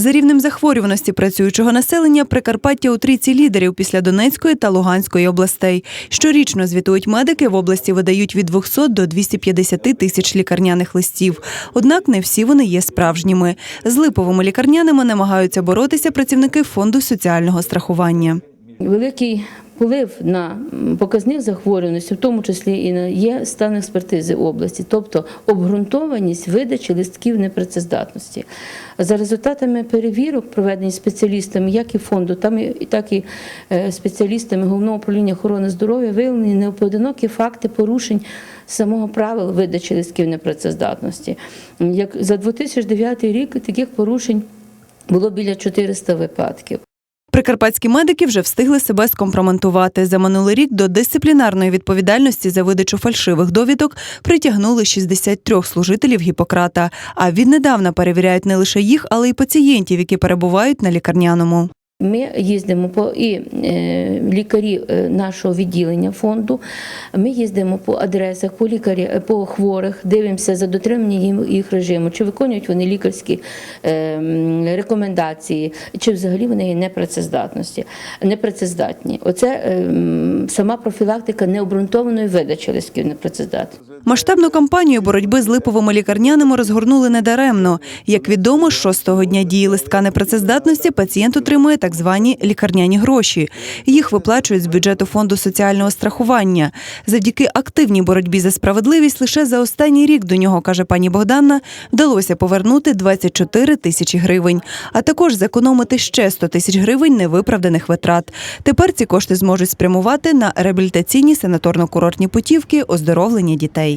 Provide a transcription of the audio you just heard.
За рівнем захворюваності працюючого населення Прикарпаття у трійці лідерів після Донецької та Луганської областей. Щорічно звітують медики в області видають від 200 до 250 тисяч лікарняних листів. Однак не всі вони є справжніми. З липовими лікарняними намагаються боротися працівники фонду соціального страхування. Великий вплив на показник захворюваності, в тому числі і на є стан експертизи області, тобто обґрунтованість видачі листків непрацездатності. За результатами перевірок, проведені спеціалістами, як і фонду, так і е, спеціалістами головного управління охорони здоров'я, виявлені непоодинокі факти порушень самого правил видачі листків непрацездатності. Як за 2009 рік таких порушень було біля 400 випадків. Прикарпатські медики вже встигли себе скомпроментувати. За минулий рік до дисциплінарної відповідальності за видачу фальшивих довідок притягнули 63 служителів Гіппократа. А віднедавна перевіряють не лише їх, але й пацієнтів, які перебувають на лікарняному. Ми їздимо по і е, лікарі е, нашого відділення фонду. Ми їздимо по адресах, по лікарі, е, по хворих, дивимося за дотриманням їм їх режиму, чи виконують вони лікарські рекомендації, чи взагалі вони є непрацездатності, непрацездатні. Оце сама профілактика необґрунтованої видачі листків непрацездатних. Масштабну кампанію боротьби з липовими лікарняними розгорнули недаремно. Як відомо, з шостого дня дії листка непрацездатності пацієнт отримує так звані лікарняні гроші. Їх виплачують з бюджету фонду соціального страхування. Завдяки активній боротьбі за справедливість лише за останній рік до нього, каже пані Богдана, вдалося повернути 24 тисячі гривень, а також зекономити ще 100 тисяч гривень невиправданих витрат. Тепер ці кошти зможуть спрямувати на реабілітаційні санаторно-курортні путівки, оздоровлення дітей.